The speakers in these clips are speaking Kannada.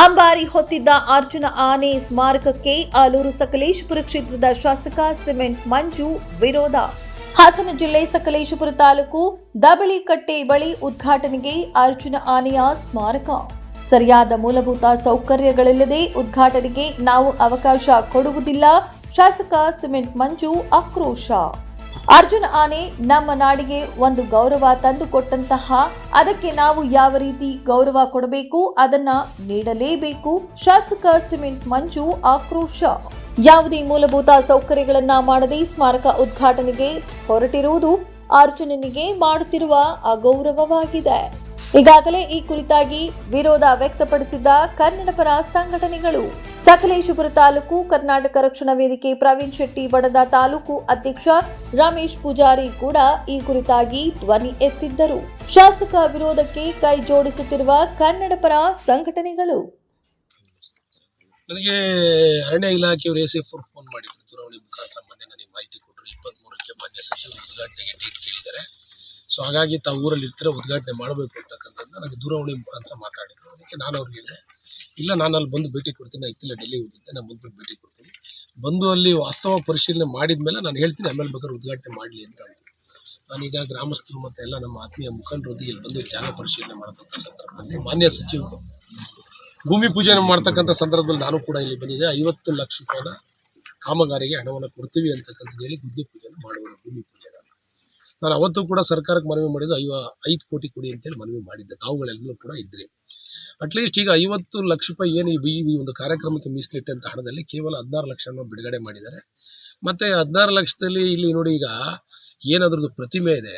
ಅಂಬಾರಿ ಹೊತ್ತಿದ್ದ ಅರ್ಜುನ ಆನೆ ಸ್ಮಾರಕಕ್ಕೆ ಆಲೂರು ಸಕಲೇಶಪುರ ಕ್ಷೇತ್ರದ ಶಾಸಕ ಸಿಮೆಂಟ್ ಮಂಜು ವಿರೋಧ. ಹಾಸನ ಜಿಲ್ಲೆ ಸಕಲೇಶಪುರ ತಾಲೂಕು ದಬಳಿಕಟ್ಟೆ ಬಳಿ ಉದ್ಘಾಟನೆಗೆ ಅರ್ಜುನ ಆನೆಯ ಸ್ಮಾರಕ. ಸರಿಯಾದ ಮೂಲಭೂತ ಸೌಕರ್ಯಗಳಿಲ್ಲದೆ ಉದ್ಘಾಟನೆಗೆ ನಾವು ಅವಕಾಶ ಕೊಡುವುದಿಲ್ಲ. ಶಾಸಕ ಸಿಮೆಂಟ್ ಮಂಜು ಆಕ್ರೋಶ. ಅರ್ಜುನ ಆನೆ ನಮ್ಮ ನಾಡಿಗೆ ಒಂದು ಗೌರವ ತಂದುಕೊಟ್ಟಂತಹ, ಅದಕ್ಕೆ ನಾವು ಯಾವ ರೀತಿ ಗೌರವ ಕೊಡಬೇಕು, ಅದನ್ನ ನೀಡಲೇಬೇಕು? ಶಾಸಕ ಸಿಮೆಂಟ್ ಮಂಜು ಆಕ್ರೋಶ. ಯಾವುದೇ ಮೂಲಭೂತ ಸೌಕರ್ಯಗಳನ್ನ ಮಾಡದೆ ಸ್ಮಾರಕ ಉದ್ಘಾಟನೆಗೆ ಹೊರಟಿರುವುದು ಅರ್ಜುನನಿಗೆ ಮಾಡುತ್ತಿರುವ ಅಗೌರವವಾಗಿದೆ. ಈಗಾಗಲೇ ಈ ಕುರಿತಾಗಿ ವಿರೋಧ ವ್ಯಕ್ತಪಡಿಸಿದ್ದ ಕನ್ನಡಪರ ಸಂಘಟನೆಗಳು ಸಕಲೇಶಪುರ ತಾಲೂಕು, ಕರ್ನಾಟಕ ರಕ್ಷಣಾ ವೇದಿಕೆ, ಪ್ರವೀಣ್ ಶೆಟ್ಟಿ ಬಡದ ತಾಲೂಕು ಅಧ್ಯಕ್ಷ ರಮೇಶ್ ಪೂಜಾರಿ ಕೂಡ ಈ ಕುರಿತಾಗಿ ಧ್ವನಿ ಎತ್ತಿದ್ದರು. ಶಾಸಕ ವಿರೋಧಕ್ಕೆ ಕೈ ಜೋಡಿಸುತ್ತಿರುವ ಕನ್ನಡಪರ ಸಂಘಟನೆಗಳು. ನನಗೆ ಅರಣ್ಯ ಇಲಾಖೆಯವರು ಎ ಫೋನ್ ಮಾಡಿದ್ರು. ದೂರವಾಣಿ ಮುಖಾಂತರ ಮೊನ್ನೆ ನನಗೆ ಮಾಹಿತಿ ಕೊಟ್ಟರು. ಇಪ್ಪತ್ತ್ಮೂರಕ್ಕೆ ಮಾನ್ಯ ಸಚಿವರು ಉದ್ಘಾಟನೆಗೆ ಡೇಟ್ ಕೇಳಿದ್ದಾರೆ. ಸೊ ಹಾಗಾಗಿ ತಾವು ಊರಲ್ಲಿ ಇರ್ತೀರ, ಉದ್ಘಾಟನೆ ಮಾಡಬೇಕು ಅಂತಕ್ಕಂಥದ್ದು ನನಗೆ ದೂರವಾಣಿ ಮುಖಾಂತರ ಮಾತಾಡಿದರು. ಅದಕ್ಕೆ ನಾನು ಅವ್ರಿಗೆ ಹೇಳಿದೆ, ಇಲ್ಲ, ನಾನು ಅಲ್ಲಿ ಬಂದು ಭೇಟಿ ಕೊಡ್ತೀನಿ ಇತ್ತಿಲ್ಲ ಡೆಲ್ಲಿ ಹೋಗಿದ್ದೆ ನಾನು ಬಂದು ಭೇಟಿ ಕೊಡ್ತೀನಿ. ಬಂದು ಅಲ್ಲಿ ವಾಸ್ತವ ಪರಿಶೀಲನೆ ಮಾಡಿದ ಮೇಲೆ ನಾನು ಹೇಳ್ತೀನಿ ಆಮೇಲೆ ಬೇಕಾದ್ರೆ ಉದ್ಘಾಟನೆ ಮಾಡಲಿ ಅಂತ ಅಂದ್ರು. ನಾನೀಗ ಗ್ರಾಮಸ್ಥರು ಮತ್ತು ಎಲ್ಲ ನಮ್ಮ ಆತ್ಮೀಯ ಮುಖಂಡರೊಂದಿಗೆ ಇಲ್ಲಿ ಬಂದು ಜಾಗ ಪರಿಶೀಲನೆ ಮಾಡತಕ್ಕಂಥ ಸಂದರ್ಭದಲ್ಲಿ ಮಾನ್ಯ ಸಚಿವರು, ಭೂಮಿ ಪೂಜೆಯನ್ನು ಮಾಡ್ತಕ್ಕಂಥ ಸಂದರ್ಭದಲ್ಲಿ ನಾನು ಕೂಡ ಇಲ್ಲಿ ಬಂದಿದ್ದೆ. ಐವತ್ತು ಲಕ್ಷ ರೂಪಾಯಿನ ಕಾಮಗಾರಿಗೆ ಹಣವನ್ನು ಕೊಡ್ತೀವಿ ಅಂತಕ್ಕಂಥದ್ದು ಹೇಳಿ ಗುದ್ದಿ ಪೂಜೆಯನ್ನು ಮಾಡುವ ಭೂಮಿ ಪೂಜೆನ ನಾನು ಅವತ್ತು ಕೂಡ ಸರ್ಕಾರಕ್ಕೆ ಮನವಿ ಮಾಡಿದ್ದು ಐವ, ಐದು ಕೋಟಿ ಕೊಡಿ ಅಂತೇಳಿ ಮನವಿ ಮಾಡಿದ್ದೆ. ತಾವುಗಳೆಲ್ಲರೂ ಕೂಡ ಇದ್ರಿ. ಅಟ್ಲೀಸ್ಟ್ ಈಗ ಐವತ್ತು ಲಕ್ಷ ರೂಪಾಯಿ ಏನು ಈ ಈ ಒಂದು ಕಾರ್ಯಕ್ರಮಕ್ಕೆ ಮೀಸಲಿಟ್ಟಂಥ ಹಣದಲ್ಲಿ ಕೇವಲ ಹದಿನಾರು ಲಕ್ಷವನ್ನು ಬಿಡುಗಡೆ ಮಾಡಿದ್ದಾರೆ. ಮತ್ತು ಹದಿನಾರು ಲಕ್ಷದಲ್ಲಿ ಇಲ್ಲಿ ನೋಡಿ ಈಗ ಏನಾದ್ರದ್ದು ಪ್ರತಿಮೆ ಇದೆ.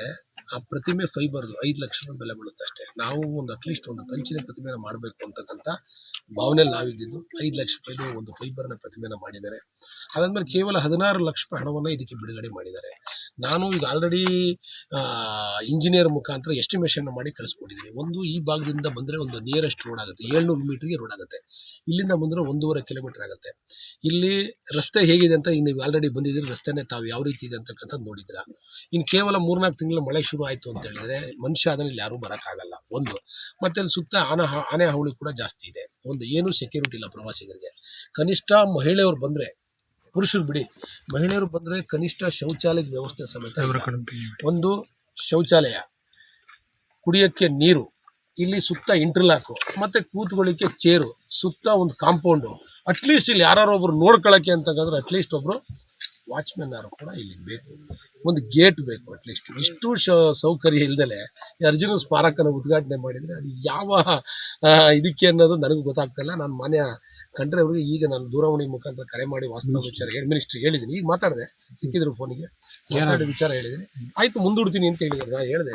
ಆ ಪ್ರತಿಮೆ ಫೈಬರ್ದು ಐದು ಲಕ್ಷ ರೂಪಾಯಿ ಬೆಲೆ ಬೀಳುತ್ತೆ ಅಷ್ಟೇ. ನಾವು ಒಂದು ಅಟ್ಲೀಸ್ಟ್ ಒಂದು ಕಂಚಿನ ಪ್ರತಿಮೆನ ಮಾಡಬೇಕು ಅಂತಕ್ಕಂಥ ಭಾವನೆಯಲ್ಲಿ ನಾವಿದ್ದಿದ್ದು. ಐದು ಲಕ್ಷ ರೂಪಾಯಿದು ಒಂದು ಫೈಬರ್ನ ಪ್ರತಿಮೆನ ಮಾಡಿದ್ದಾರೆ. ಅದಾದಮೇಲೆ ಕೇವಲ ಹದಿನಾರು ಲಕ್ಷ ರೂಪಾಯಿ ಹಣವನ್ನು ಇದಕ್ಕೆ ಬಿಡುಗಡೆ ಮಾಡಿದ್ದಾರೆ. ನಾನು ಈಗ ಆಲ್ರೆಡಿ ಇಂಜಿನಿಯರ್ ಮುಖಾಂತರ ಎಸ್ಟಿಮೇಷನ್ ಮಾಡಿ ಕಳಿಸ್ಕೊಟ್ಟಿದ್ದೀನಿ. ಒಂದು ಈ ಭಾಗದಿಂದ ಬಂದರೆ ಒಂದು ನಿಯರೆಸ್ಟ್ ರೋಡ್ ಆಗುತ್ತೆ. ಏಳ್ನೂರು ಮೀಟ್ರಿಗೆ ರೋಡ್ ಆಗುತ್ತೆ. ಇಲ್ಲಿಂದ ಬಂದರೆ ಒಂದೂವರೆ ಕಿಲೋಮೀಟರ್ ಆಗುತ್ತೆ. ಇಲ್ಲಿ ರಸ್ತೆ ಹೇಗಿದೆ ಅಂತ ಈಗ ನೀವು ಆಲ್ರೆಡಿ ಬಂದಿದ್ದೀರಿ. ರಸ್ತೆನೇ ತಾವು ಯಾವ ರೀತಿ ಇದೆ ಅಂತಕ್ಕಂಥದ್ದು ನೋಡಿದ್ರ ಇನ್ನು ಕೇವಲ ಮೂರ್ನಾಲ್ಕು ತಿಂಗಳು ಮಳೆ ಶುರು ಆಯಿತು ಅಂತ ಹೇಳಿದ್ರೆ ಮನುಷ್ಯ ಅದರಲ್ಲಿ ಯಾರೂ ಬರೋಕ್ಕಾಗಲ್ಲ. ಒಂದು ಮತ್ತೆ ಅಲ್ಲಿ ಸುತ್ತ ಆನೆ ಆನೆ ಹಾವಳಿ ಕೂಡ ಜಾಸ್ತಿ ಇದೆ. ಒಂದು, ಏನೂ ಸೆಕ್ಯೂರಿಟಿ ಇಲ್ಲ ಪ್ರವಾಸಿಗರಿಗೆ. ಕನಿಷ್ಠ ಮಹಿಳೆಯರು ಬಂದರೆ, ಪುರುಷರು ಬಿಡಿ, ಮಹಿಳೆಯರು ಬಂದರೆ ಕನಿಷ್ಠ ಶೌಚಾಲಯದ ವ್ಯವಸ್ಥೆ ಸಮೇತ. ಒಂದು, ಶೌಚಾಲಯ, ಕುಡಿಯೋಕ್ಕೆ ನೀರು, ಇಲ್ಲಿ ಸುತ್ತ ಇಂಟರ್ಲಾಕು ಮತ್ತು ಕೂತ್ಕೊಳ್ಳಿಕ್ಕೆ ಚೇರು ಸುತ್ತ ಒಂದು ಕಾಂಪೌಂಡು ಅಟ್ಲೀಸ್ಟ್ ಇಲ್ಲಿ ಯಾರು ಒಬ್ರು ನೋಡ್ಕೊಳ್ಳೋಕ್ಕೆ ಅಂತಂದ್ರೆ ಅಟ್ಲೀಸ್ಟ್ ಒಬ್ಬರು ವಾಚ್ಮೆನ್ ಯಾರು ಕೂಡ ಇಲ್ಲಿ ಬೇಕು. ಒಂದು ಗೇಟ್ ಬೇಕು ಅಟ್ಲೀಸ್ಟ್ ಇಷ್ಟು ಶ ಸೌಕರ್ಯ ಇಲ್ದಲೆ ಅರ್ಜುನ ಸ್ಮಾರಕನ ಉದ್ಘಾಟನೆ ಮಾಡಿದರೆ ಅದು ಯಾವ ಇದಕ್ಕೆ ಅನ್ನೋದು ನನಗೂ ಗೊತ್ತಾಗ್ತಿಲ್ಲ ನಾನು ಮಾನ್ಯ ಕಂಡ್ರೆ ಅವ್ರಿಗೆ ಈಗ ನಾನು ದೂರವಾಣಿ ಮುಖಾಂತರ ಕರೆ ಮಾಡಿ ವಾಸ್ತವ ವಿಚಾರ ಹೇಳಿ ಮಿನಿಸ್ಟ್ರಿ ಹೇಳಿದ್ದೀನಿ. ಈಗ ಮಾತಾಡಿದೆ ಸಿಕ್ಕಿದ್ರು ಫೋನಿಗೆ ಮಾತಾಡಿ ವಿಚಾರ ಹೇಳಿದ್ದೀನಿ. ಆಯಿತು ಮುಂದೂಡ್ತೀನಿ ಅಂತ ಹೇಳಿದ್ರು ನಾನು ಹೇಳಿದೆ.